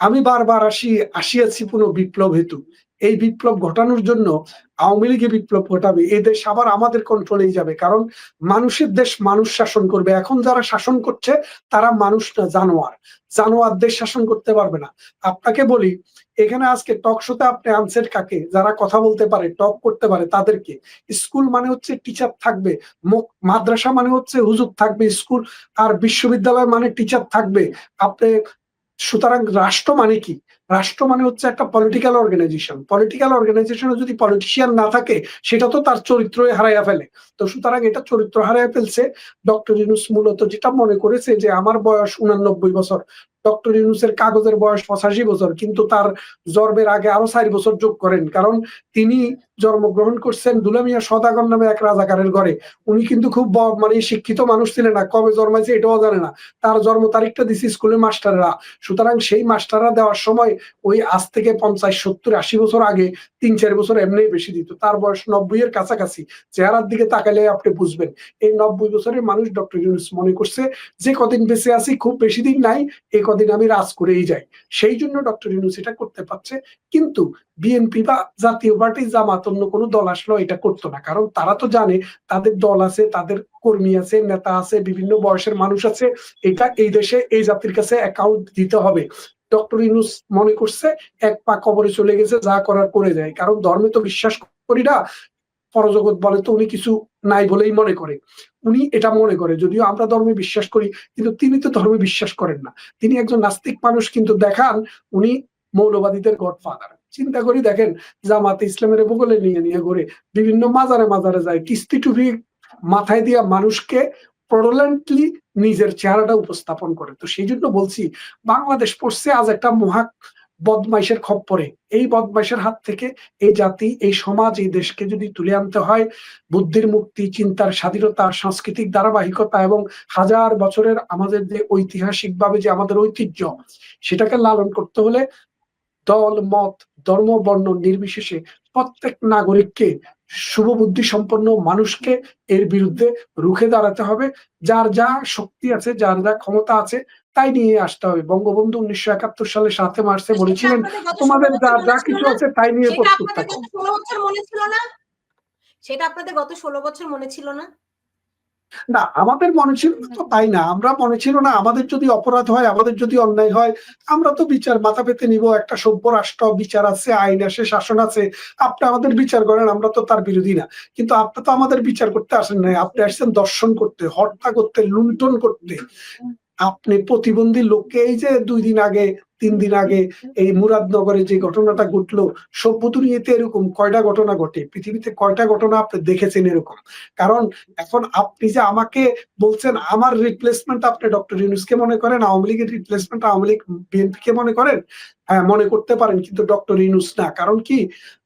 আমি বারবার আসি, আসিয়াছি পুনঃ বিপ্লব হেতু। এই বিপ্লব ঘটানোর জন্য আওয়ামী লীগে বিপ্লব ঘটাবে। এই দেশ আবার আমাদের কন্ট্রোলেই যাবে। কারণ মানুষের দেশ মানুষ শাসন করবে। এখন যারা শাসন করছে, তারা মানুষ না, জানোয়ার। জানোয়ার দেশ শাসন করতে পারবে না। আপনাকে বলি, এখানে আজকে টক শোতে আপনি আনসেট কাকে? যারা কথা বলতে পারে, টক করতে পারে, তাদেরকে। স্কুল মানে হচ্ছে টিচার থাকবে। মাদ্রাসা মানে হচ্ছে হুজুর থাকবে। স্কুল আর বিশ্ববিদ্যালয় মানে টিচার থাকবে। আপনি সুতরাং রাষ্ট্র মানে কি? রাষ্ট্র মানে হচ্ছে একটা পলিটিক্যাল অর্গানাইজেশন পলিটিক্যাল অর্গানাইজেশনে যদি পলিটিশিয়ান না থাকে, সেটা তো তার চরিত্রই হারাইয়া ফেলে। তো সুতরাং এটা চরিত্র হারাইয়া ফেলছে ডক্টর ইউনুস মূলত যেটা মনে করেছে যে, আমার বয়স উনানব্বই বছর। ডক্টর ইউনুসের কাগজের বয়স পঁচাশি বছর, কিন্তু তার জন্মের আগে আরও চার বছর যোগ করেন। কারণ তিনি জন্মগ্রহণ করছেন দুলামিয়া সদাগর নামে এক রাজাকারের ঘরে। উনি কিন্তু খুব মানে শিক্ষিত মানুষ ছিলেন না। কবে জন্মাইছে এটাও জানে না। তার জন্ম তারিখটা দিছে স্কুলের মাস্টাররা। সুতরাং সেই মাস্টাররা দেওয়ার সময় ওই আজ থেকে পঞ্চাশ, সত্তর, আশি বছর আগে তিন, চার বছর এমনি বেশি দিত। তার বয়স নব্বই এর কাছাকাছি। চেহারার দিকে তাকালে আপনি বুঝবেন। এই নব্বই বছরের মানুষ ডক্টর ইউনুস মনে করছে, যে কদিন বেঁচে আছি, খুব বেশি দিন নাই এই কদিন আমি রাজ করেই যাই। সেই জন্য ডক্টর ইউনুস এটা করতে পারছে। কিন্তু বিএনপি বা জাতীয় পার্টি জামাত অন্য কোনো দল আসলো এটা করতো না। কারণ তারা তো জানে তাদের দল আছে, তাদের কর্মী আছে, নেতা আছে, বিভিন্ন বয়সের মানুষ আছে। এটা এই দেশে এই জাতির কাছে অ্যাকাউন্ট দিতে হবে। ডক্টর ইউনুস মনে করছে এক পা কবরে চলে গেছে, যা করার করে যায়। কারণ ধর্মে তো বিশ্বাস করি না, পরজগৎ বলে তো উনি কিছু নাই বলেই মনে করে। উনি এটা মনে করে, যদিও আমরা ধর্মে বিশ্বাস করি, কিন্তু তিনি তো ধর্মে বিশ্বাস করেন না। তিনি একজন নাস্তিক মানুষ, কিন্তু দেখান উনি মৌলবাদীদের গডফাদার চিন্তা করি দেখেন, জামাতে ইসলামের বগলে নিয়ে নিয়ে ঘুরে বিভিন্ন মাজারে মাজারে যায়, কিস্তি টুপি মাথায় দিয়া মানুষকে প্রডলেন্টলি নিজের চেহারাটা উপস্থাপন করে। তো সেই জন্য বলছি, বাংলাদেশ পড়ছে আজ একটা মহা বদমাইশের খপ্পরে। এই বদমাইশের হাত থেকে এই জাতি, এই সমাজ, এই দেশকে যদি তুলে আনতে হয়, বুদ্ধির মুক্তি, চিন্তার স্বাধীনতা, সাংস্কৃতিক ধারাবাহিকতা এবং হাজার বছরের আমাদের যে ঐতিহাসিক ভাবে যে আমাদের ঐতিহ্য, সেটাকে লালন করতে হলে দল মত ধর্ম বর্ণ নির্বিশেষে প্রত্যেক নাগরিককে শুভবুদ্ধি সম্পন্ন মানুষকে এর বিরুদ্ধে রুখে দাঁড়াতে হবে। যার যা শক্তি আছে যার যা ক্ষমতা আছে তাই নিয়ে আসতে হবে। বঙ্গবন্ধু উনিশশো একাত্তর সালে সাতে মার্চে বলেছিলেন তোমাদের যা যা কিছু আছে তাই নিয়ে সেটা প্রস্তুত থাকো। সেটা আপনাদের গত ষোলো বছর মনে ছিল না? না আমাদের মনে ছিল না তো তাই না। আমরা মনে ছিল না আমাদের যদি অপরাধ হয় আমাদের যদি অন্যায় হয় আমরা তো বিচার মাথা পেতে নিব। একটা সভ্য রাষ্ট্র বিচার আছে আইন আছে শাসন আছে। আপনি আমাদের বিচার করেন আমরা তো তার বিরোধী না। কিন্তু আপনি তো আমাদের বিচার করতে আসেন নাই। আপনি আসছেন দর্শন করতে হত্যা করতে লুণ্ঠন করতে। আপনি প্রতিবন্ধী লোককে এই যে দুই দিন আগে তিন দিন আগে এই মুরাদনগরে যে ঘটনাটা ঘটলো সভ্য দুনিয়াতে এরকম কয়টা ঘটনা ঘটে? পৃথিবীতে কয়টা ঘটনা আপনি দেখেছেন এরকম? কারণ এখন আপনি যে আমাকে বলছেন, আমার রিপ্লেসমেন্ট আপনি ডক্টর ইউনুসকে মনে করেন, আওয়ামী লীগের রিপ্লেসমেন্ট আওয়ামী লীগ বিএনপি কে মনে করেন? হ্যাঁ মনে করতে পারেন কিন্তু ডক্টর ইউনুস না। কারণ কি?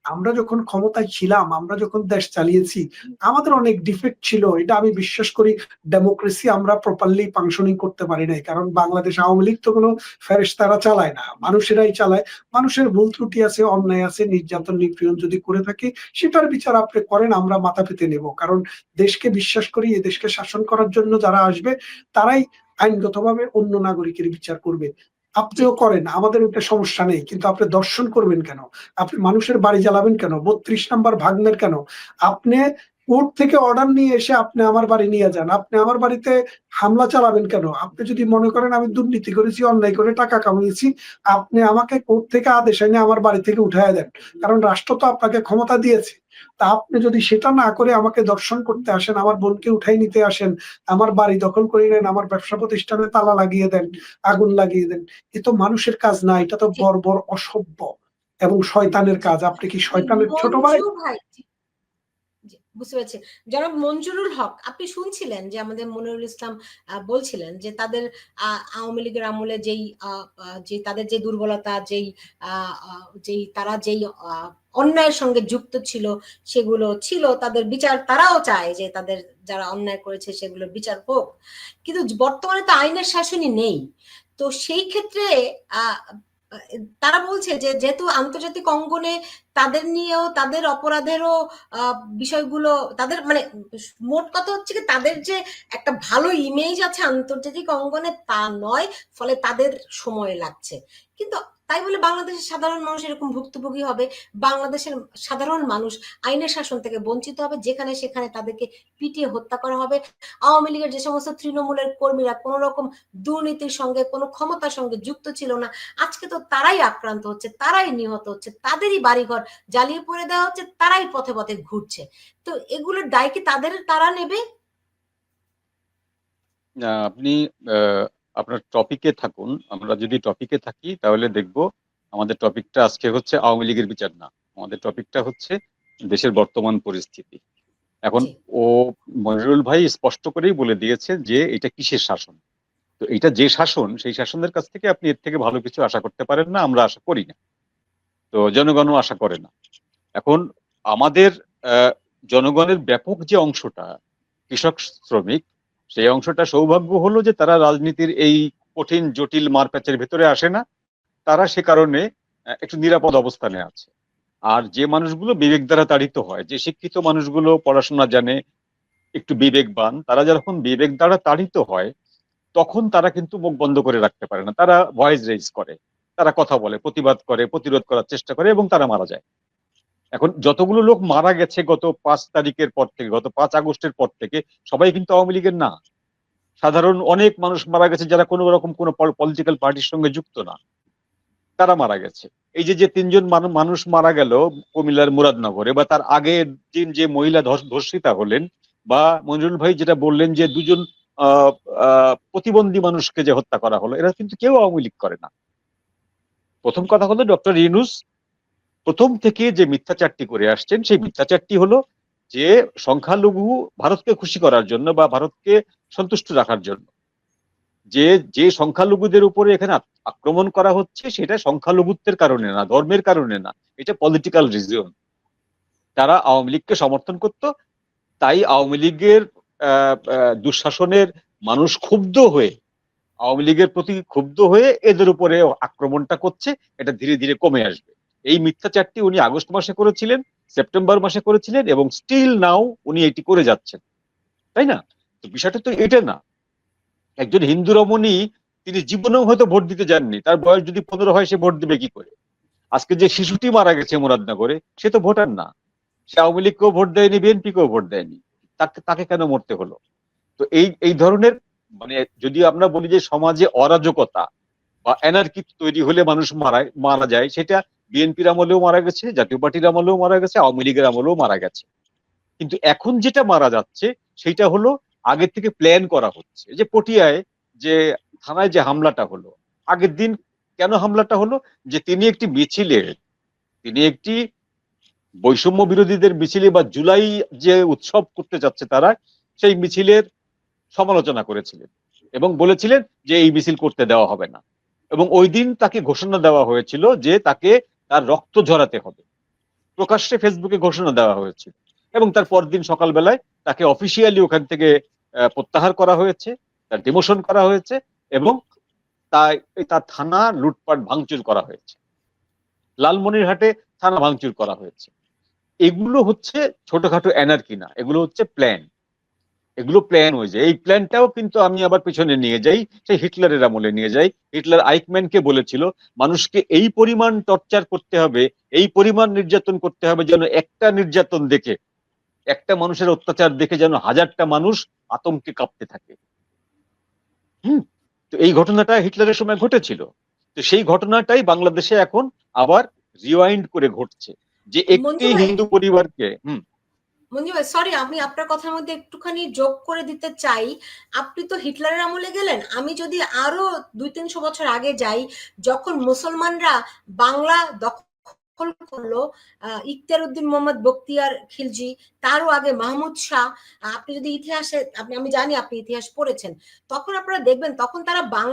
আমরা যখন ক্ষমতায় ছিলাম, আমরা যখন দেশ চালিয়েছি, আমাদের অনেক ডিফেক্ট ছিল। এটা আমি বিশ্বাস করি ডেমোক্রেসি আমরা প্রপারলি ফাংশনিং করতে পারি নাই। কারণ বাংলাদেশ আওয়ামী লীগ তো কোনো ফেরেশতারা চালায় না। মানুষেরাই চালায়। মানুষের ভুল ত্রুটি আছে, অন্যায় আছে, নির্যাতন, নিপীড়ন যদি করে থাকে, সেটার বিচার আপনি করেন, আমরা মাথা পেতে নেব। কারণ দেশকে বিশ্বাস করি এ দেশকে শাসন করার জন্য যারা আসবে, তারাই আইনগতভাবে অন্য নাগরিকের বিচার করবে। আপনিও করেন, আমাদের ওটা সমস্যা নেই, কিন্তু আপনি দর্শন করবেন কেন? আপনি মানুষের বাড়ি জ্বালাবেন কেন? বত্রিশ নাম্বার ভাগনের কেন? আপনি কোর্ট থেকে অর্ডার নিয়ে এসে আপনি আমার বাড়ি নিয়ে যান। আপনি আমার বাড়িতে হামলা চালাবেন কেন? আপনি যদি মনে করেন আমি দুর্নীতি করেছি, অন্যায় করে টাকা কামিয়েছি, আপনি আমাকে কোর্ট থেকে আদেশ এনে আমার বাড়ি থেকে উঠায় দেন। কারণ রাষ্ট্র তো আপনাকে ক্ষমতা দিয়েছে। তা আপনি যদি সেটা না করে আমাকে দর্শন করতে আসেন, আমার বোনকে উঠাই নিতে আসেন, আমার বাড়ি দখল করে নেন, আমার ব্যবসা প্রতিষ্ঠানে তালা লাগিয়ে দেন, আগুন লাগিয়ে দেন, এ তো মানুষের কাজ না, এটা তো বর্বর অসভ্য এবং শয়তানের কাজ। আপনি কি শয়তানের ছোট ভাই বুঝতে পেরেছি। জনাব মঞ্জুরুল হক, আপনি শুনছিলেন যে আমাদের মনিরুল ইসলাম বলছিলেন যে তাদের আওয়ামী লীগের আমলে যেই যে তাদের যে দুর্বলতা, যেই যেই তারা যেই অন্যায়ের সঙ্গে যুক্ত ছিল, সেগুলো ছিল, তাদের বিচার তারাও চায় যে তাদের যারা অন্যায় করেছে সেগুলোর বিচার হোক। কিন্তু বর্তমানে তো আইনের শাসনই নেই। তো সেই ক্ষেত্রে তারা বলছে যে যেহেতু আন্তর্জাতিক অঙ্গনে তাদের নিয়েও, তাদের অপরাধেরও বিষয়গুলো, তাদের মানে মোট কথা হচ্ছে কি, তাদের যে একটা ভালো ইমেজ আছে আন্তর্জাতিক অঙ্গনে তা নয়, ফলে তাদের সময় লাগছে। কিন্তু তাই বলে বাংলাদেশের সাধারণ মানুষ এরকম ভুক্তভোগী হবে। বাংলাদেশের সাধারণ মানুষ আইনের শাসন থেকে বঞ্চিত হবে, যেখানে সেখানে তাদেরকে পিটিয়ে হত্যা করা হবে। আওয়ামী লীগের যে সমস্ত তৃণমূলের কর্মীরা কোন রকম দুর্নীতির সঙ্গে, কোনো ক্ষমতার সঙ্গে যুক্ত ছিল না। আজকে তো তারাই আক্রান্ত হচ্ছে, তারাই নিহত হচ্ছে, তাদেরই বাড়িঘর জ্বালিয়ে পড়ে দেওয়া হচ্ছে তারাই পথে পথে ঘুরছে। তো এগুলোর দায় কি তাদের তারা নেবে? না, আপনি আপনার টপিকে থাকুন। আমরা যদি টপিকে থাকি তাহলে দেখব আমাদের টপিকটা আজকে হচ্ছে আওয়ামী লীগের বিচার না। আমাদের টপিকটা হচ্ছে দেশের বর্তমান পরিস্থিতি। এখন ও মনিরুল ভাই স্পষ্ট করেই বলে দিয়েছে যে এটা কিসের শাসন? তো এটা যে শাসন সেই শাসনের কাছ থেকে আপনি এর থেকে ভালো কিছু আশা করতে পারেন না আমরা আশা করি না। তো জনগণও আশা করে না। এখন আমাদের জনগণের ব্যাপক যে অংশটা, কৃষক শ্রমিক, সেই অংশটা সৌভাগ্য হলো যে তারা রাজনীতির এই কঠিন, জটিল মারপ্যাচের ভেতরে আসে না। তারা সে কারণে একটু নিরাপদ অবস্থানে আছে। আর যে মানুষগুলো বিবেক দ্বারা তাড়িত হয়, যে শিক্ষিত মানুষগুলো পড়াশোনা জানে, একটু বিবেকবান, তারা যখন বিবেক দ্বারা তাড়িত হয়, তখন তারা কিন্তু মুখ বন্ধ করে রাখতে পারে না। তারা ভয়েস রেজ করে। তারা কথা বলে, প্রতিবাদ করে, প্রতিরোধ করার চেষ্টা করে এবং তারা মারা যায়। এখন যতগুলো লোক মারা গেছে গত পাঁচ তারিখের পর থেকে, গত পাঁচ আগস্টের পর থেকে, সবাই কিন্তু আওয়ামী লীগের না। সাধারণ অনেক মানুষ মারা গেছে যারা কোনো রকম কোনো পলিটিক্যাল পার্টির সঙ্গে যুক্ত না। তারা মারা গেছে। এই যে যে তিনজন মানুষ মারা গেল কুমিল্লার মুরাদনগরে বা তার আগের দিন যে মহিলা ধর্ষ- ধর্ষিতা হলেন বা মনিরুল ভাই যেটা বললেন যে দুজন প্রতিবন্ধী মানুষকে যে হত্যা করা হলো, এরা কিন্তু কেউ আওয়ামী লীগ করে না। প্রথম কথা হলো ডক্টর ইউনুস প্রথম থেকে যে মিথ্যাচারটি করে আসছেন, সেই মিথ্যাচারটি হলো যে সংখ্যালঘু ভারতকে খুশি করার জন্য বা ভারতকে সন্তুষ্ট রাখার জন্য। যে যে সংখ্যালঘুদের উপরে এখানে আক্রমণ করা হচ্ছে, সেটা সংখ্যালঘুত্বের কারণে না, ধর্মের কারণে না, এটা পলিটিক্যাল রিজন তারা আওয়ামী লীগকে সমর্থন করত, তাই আওয়ামী লীগের দুঃশাসনের মানুষ ক্ষুব্ধ হয়ে আওয়ামী লীগের প্রতি ক্ষুব্ধ হয়ে এদের উপরে আক্রমণটা করছে, এটা ধীরে ধীরে কমে আসবে। এই মিথ্যাচারটি উনি আগস্ট মাসে করেছিলেন, সেপ্টেম্বর মাসে করেছিলেন এবং স্টিল নাও উনি এটি করে যাচ্ছেন। তাই না? তো বিষয়টা তো এটা না। একজন হিন্দু রমণী, তিনি জীবনেও হয়তো ভোট দিতে যাননি, তার বয়স যদি পনেরো হয়, সে ভোট দিবে কি করে? আজকে যে শিশুটি মারা গেছে মুরাদনগরে, সে তো ভোটার না। সে আওয়ামী লীগকেও ভোট দেয়নি, বিএনপিকেও ভোট দেয়নি। তাকে তাকে কেন মরতে হলো? তো এই এই ধরনের মানে যদি আমরা বলি যে সমাজে অরাজকতা বা এনার্কি তৈরি হলে মানুষ মারা মারা যায়, সেটা বিএনপির আমলেও মারা গেছে, জাতীয় পার্টির আমলেও মারা গেছে, আওয়ামী লীগের আমলেও মারা গেছে। কিন্তু এখন যেটা মারা যাচ্ছে, সেটা হলো আগের থেকে প্ল্যান করা হচ্ছে। যে পটিয়ায় যে থানায় যে হামলাটা হলো, আগের দিন কেন হামলাটা হলো? যে তিনি একটি মিছিলে, তিনি একটি বৈষম্য বিরোধীদের মিছিলে বা জুলাই যে উৎসব করতে যাচ্ছে তারা, সেই মিছিলের সমালোচনা করেছিলেন এবং বলেছিলেন যে এই মিছিল করতে দেওয়া হবে না। এবং ওই দিন তাকে ঘোষণা দেওয়া হয়েছিল যে তাকে তার রক্ত ঝরাতে হবে। প্রকাশ্যে ফেসবুকে ঘোষণা দেওয়া হয়েছিল এবং তার পরদিন সকালবেলায় তাকে অফিসিয়ালি ওখান থেকে প্রত্যাহার করা হয়েছে, তার ডিমোশন করা হয়েছে এবং তাই তার থানা লুটপাট ভাঙচুর করা হয়েছে। লালমনিরহাটে থানা ভাঙচুর করা হয়েছে। এগুলো হচ্ছে ছোটখাটো এনার্কি না, এগুলো হচ্ছে প্ল্যান। এগুলো প্ল্যান হয়ে যায়। এই প্ল্যানটাও কিন্তু আমি আবার পিছনে নিয়ে যাই সেই হিটলারের আমলে নিয়ে যাই। হিটলার আইকম্যানকে বলেছিল মানুষকে এই পরিমাণ টর্চার করতে হবে এই পরিমাণ নির্যাতন করতে হবে যেন একটা নির্যাতন দেখে একটা মানুষের অত্যাচার দেখে যেন হাজারটা মানুষ আতঙ্কে কাঁপতে থাকে। হুম তো এই ঘটনাটা হিটলারের সময় ঘটেছিল। তো সেই ঘটনাটাই বাংলাদেশে এখন আবার রিওয়াইন্ড করে ঘটছে। যে একটি হিন্দু পরিবারকে হুম মঞ্জু সরি আমি আপনার কথার মধ্যে একটুখানি যোগ করে দিতে চাই। আপনি তো হিটলারের আমলে গেলেন। আমি যদি আরও দুই তিনশো বছর আগে যাই, যখন মুসলমানরা বাংলা দখল করল ইখতিয়ার উদ্দিন মোহাম্মদ বখতিয়ার খিলজি, তারও আগে মাহমুদ শাহ আপনি যদি ইতিহাসে, আপনি, আমি জানি আপনি ইতিহাস পড়েছেন, তখন আপনারা দেখবেন, তখন তারা বাংলা